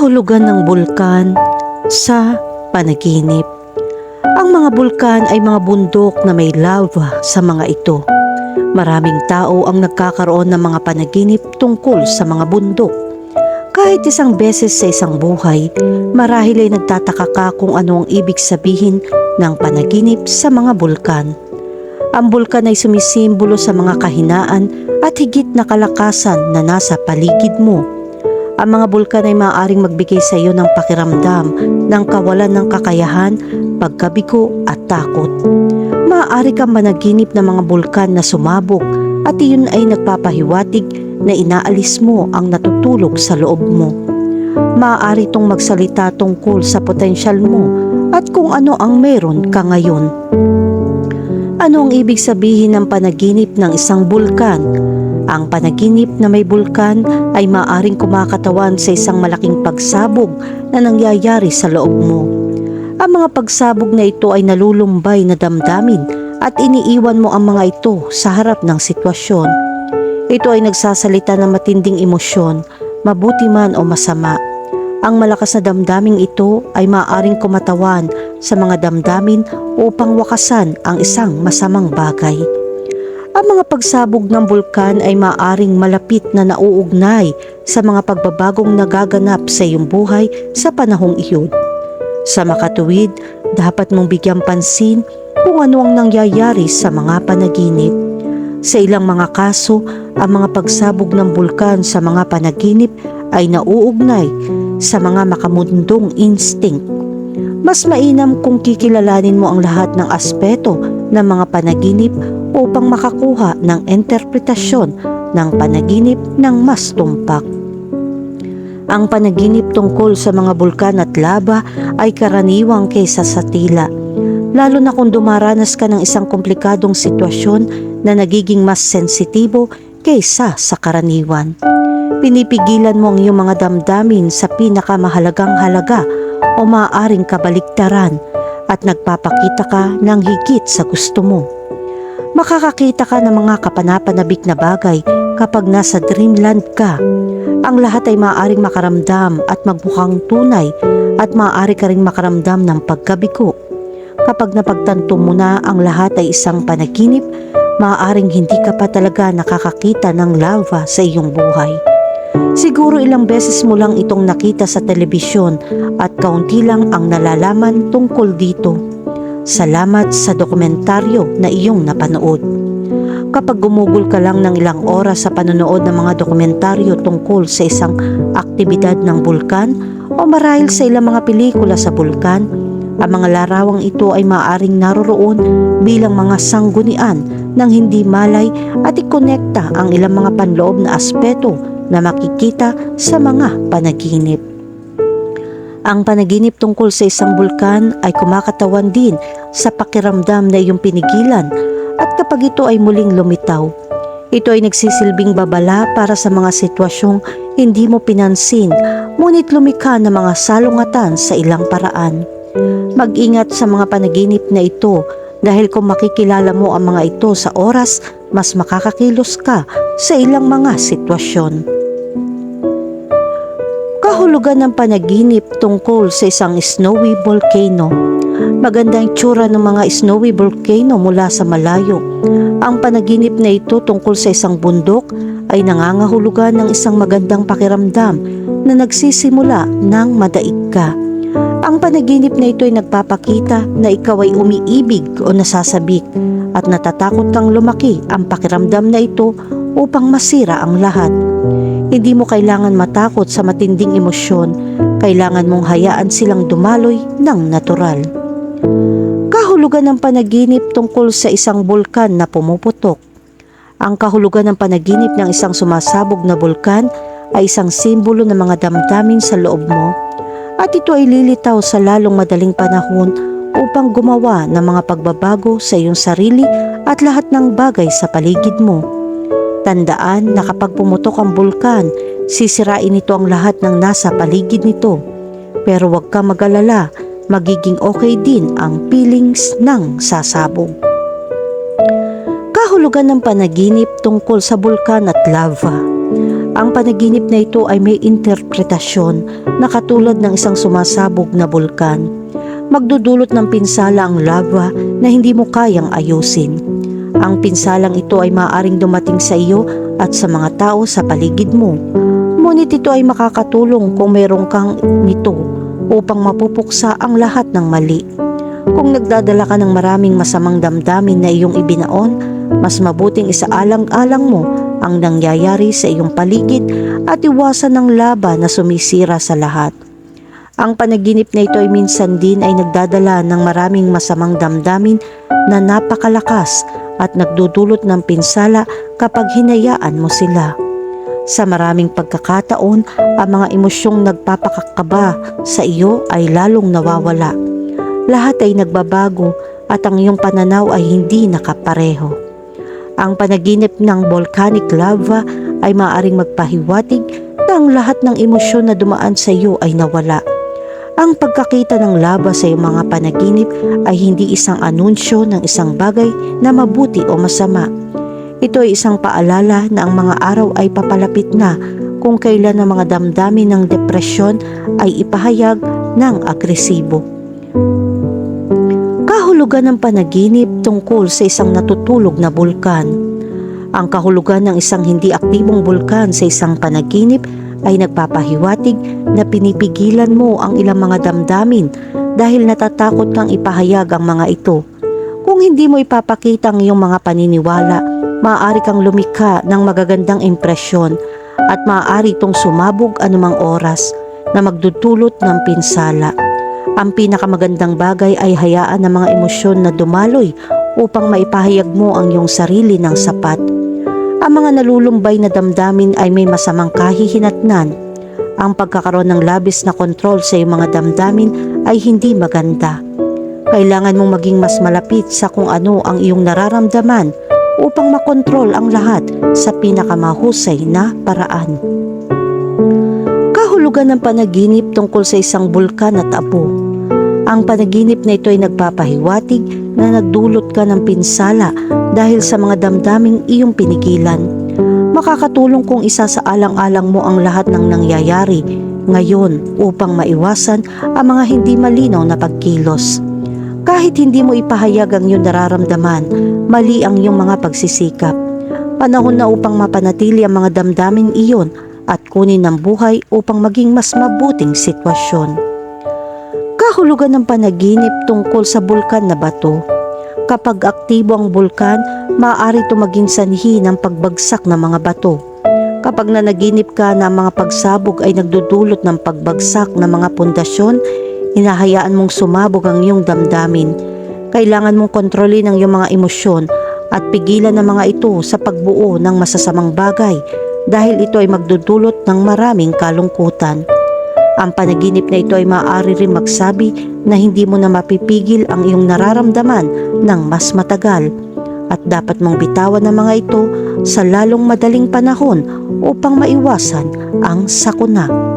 Kahulugan ng bulkan sa panaginip. Ang mga bulkan ay mga bundok na may lava sa mga ito. Maraming tao ang nagkakaroon ng mga panaginip tungkol sa mga bundok. Kahit isang beses sa isang buhay, marahil ay nagtataka ka kung ano ang ibig sabihin ng panaginip sa mga bulkan. Ang bulkan ay sumisimbolo sa mga kahinaan at higit na kalakasan na nasa paligid mo. Ang mga bulkan ay maaaring magbigay sa iyo ng pakiramdam ng kawalan ng kakayahan, pagkabigo at takot. Maaari kang managinip ng mga bulkan na sumabog at iyon ay nagpapahiwatig na inaalis mo ang natutulog sa loob mo. Maaari itong magsalita tungkol sa potensyal mo at kung ano ang meron ka ngayon. Ano ang ibig sabihin ng panaginip ng isang bulkan? Ang panaginip na may bulkan ay maaring kumakatawan sa isang malaking pagsabog na nangyayari sa loob mo. Ang mga pagsabog na ito ay nalulumbay na damdamin at iniiwan mo ang mga ito sa harap ng sitwasyon. Ito ay nagsasalita ng matinding emosyon, mabuti man o masama. Ang malakas na damdaming ito ay maaaring kumatawan sa mga damdamin upang wakasan ang isang masamang bagay. Ang mga pagsabog ng bulkan ay maaring malapit na nauugnay sa mga pagbabagong nagaganap sa iyong buhay sa panahong iyon. Sa makatuwid, dapat mong bigyang pansin kung ano ang nangyayari sa mga panaginip. Sa ilang mga kaso, ang mga pagsabog ng bulkan sa mga panaginip ay nauugnay sa mga makamundong instinct. Mas mainam kung kikilalanin mo ang lahat ng aspeto ng mga panaginip upang makakuha ng interpretasyon ng panaginip ng mas tumpak. Ang panaginip tungkol sa mga bulkan at lava ay karaniwang kaysa sa tila, lalo na kung dumaranas ka ng isang komplikadong sitwasyon na nagiging mas sensitibo kaysa sa karaniwan. Pinipigilan mo ang iyong mga damdamin sa pinakamahalagang halaga o maaaring kabaligtaran at nagpapakita ka ng higit sa gusto mo. Makakakita ka ng mga kapanapanabik na bagay kapag nasa dreamland ka. Ang lahat ay maaaring makaramdam at magmukhang tunay at maaari ka ring makaramdam ng pagkabigo. Kapag napagtanto mo na ang lahat ay isang panaginip, maaaring hindi ka pa talaga nakakakita ng lava sa iyong buhay. Siguro ilang beses mo lang itong nakita sa telebisyon at kaunti lang ang nalalaman tungkol dito. Salamat sa dokumentaryo na iyong napanood. Kapag gumugol ka lang ng ilang oras sa panonood ng mga dokumentaryo tungkol sa isang aktibidad ng bulkan o marahil sa ilang mga pelikula sa bulkan, ang mga larawang ito ay maaaring naroroon bilang mga sanggunian ng hindi malay at ikonekta ang ilang mga panloob na aspeto na makikita sa mga panaginip. Ang panaginip tungkol sa isang bulkan ay kumakatawan din sa pakiramdam na iyong pinigilan at kapag ito ay muling lumitaw, ito ay nagsisilbing babala para sa mga sitwasyong hindi mo pinansin ngunit lumikha ng mga salungatan sa ilang paraan. Mag-ingat sa mga panaginip na ito dahil kung makikilala mo ang mga ito sa oras, mas makakakilos ka sa ilang mga sitwasyon kahulugan ng panaginip tungkol sa isang snowy volcano. Maganda ang tsura ng mga snowy volcano mula sa malayo. Ang panaginip na ito tungkol sa isang bundok ay nangangahulugan ng isang magandang pakiramdam na nagsisimula ng madaig ka. Ang panaginip na ito ay nagpapakita na ikaw ay umiibig o nasasabik at natatakot kang lumaki ang pakiramdam na ito upang masira ang lahat. Hindi mo kailangan matakot sa matinding emosyon, kailangan mong hayaan silang dumaloy ng natural. Kahulugan ng panaginip tungkol sa isang bulkan na pumuputok. Ang kahulugan ng panaginip ng isang sumasabog na bulkan ay isang simbolo ng mga damdamin sa loob mo at ito ay lilitaw sa lalong madaling panahon upang gumawa ng mga pagbabago sa iyong sarili at lahat ng bagay sa paligid mo. Tandaan na kapag pumutok ang bulkan, sisirain ito ang lahat ng nasa paligid nito. Pero huwag ka mag-alala, magiging okay din ang feelings ng sasabog. Kahulugan ng panaginip tungkol sa bulkan at lava. Ang panaginip na ito ay may interpretasyon na katulad ng isang sumasabog na bulkan. Magdudulot ng pinsala ang lava na hindi mo kayang ayusin. Ang pinsalang ito ay maaaring dumating sa iyo at sa mga tao sa paligid mo. Ngunit ito ay makakatulong kung meron kang nito upang mapupuksa ang lahat ng mali. Kung nagdadala ka ng maraming masamang damdamin na iyong ibinaon, mas mabuting isaalang-alang mo ang nangyayari sa iyong paligid at iwasan ng laba na sumisira sa lahat. Ang panaginip na ito ay minsan din ay nagdadala ng maraming masamang damdamin na napakalakas at nagdudulot ng pinsala kapag hinayaan mo sila. Sa maraming pagkakataon, ang mga emosyong nagpapakakaba sa iyo ay lalong nawawala. Lahat ay nagbabago at ang iyong pananaw ay hindi nakapareho. Ang panaginip ng volcanic lava ay maaaring magpahiwatig na ang lahat ng emosyon na dumaan sa iyo ay nawala. Ang pagkakita ng lava sa iyong mga panaginip ay hindi isang anunsyo ng isang bagay na mabuti o masama. Ito ay isang paalala na ang mga araw ay papalapit na kung kailan ang mga damdamin ng depresyon ay ipahayag ng agresibo. Kahulugan ng panaginip tungkol sa isang natutulog na bulkan. Ang kahulugan ng isang hindi aktibong bulkan sa isang panaginip ay nagpapahiwatig na pinipigilan mo ang ilang mga damdamin dahil natatakot kang ipahayag ang mga ito. Kung hindi mo ipapakita ang iyong mga paniniwala, maaari kang lumikha ng magagandang impresyon at maaari itong sumabog anumang oras na magdudulot ng pinsala. Ang pinakamagandang bagay ay hayaan ng mga emosyon na dumaloy upang maipahayag mo ang iyong sarili ng sapat. Ang mga nalulumbay na damdamin ay may masamang kahihinatnan. Ang pagkakaroon ng labis na kontrol sa iyong mga damdamin ay hindi maganda. Kailangan mong maging mas malapit sa kung ano ang iyong nararamdaman upang makontrol ang lahat sa pinakamahusay na paraan. Kahulugan ng panaginip tungkol sa isang bulkan at abo. Ang panaginip na ito ay nagpapahiwatig na nagdulot ka ng pinsala dahil sa mga damdaming iyong pinigilan. Makakatulong kung isa sa alang-alang mo ang lahat ng nangyayari ngayon upang maiwasan ang mga hindi malinaw na pagkilos. Kahit hindi mo ipahayag ang iyong nararamdaman, mali ang iyong mga pagsisikap. Panahon na upang mapanatili ang mga damdamin iyon at kunin ng buhay upang maging mas mabuting sitwasyon. Kahulugan ng panaginip tungkol sa bulkan na bato. Kapag aktibo ang bulkan, maaari ito maging sanhi ng pagbagsak ng mga bato. Kapag nanaginip ka na ang mga pagsabog ay nagdudulot ng pagbagsak ng mga pundasyon, hinahayaan mong sumabog ang iyong damdamin. Kailangan mong kontrolin ang iyong mga emosyon at pigilan ang mga ito sa pagbuo ng masasamang bagay dahil ito ay magdudulot ng maraming kalungkutan. Ang panaginip na ito ay maaari rin magsabi na hindi mo na mapipigil ang iyong nararamdaman ng mas matagal at dapat mong bitawan ang mga ito sa lalong madaling panahon upang maiwasan ang sakuna.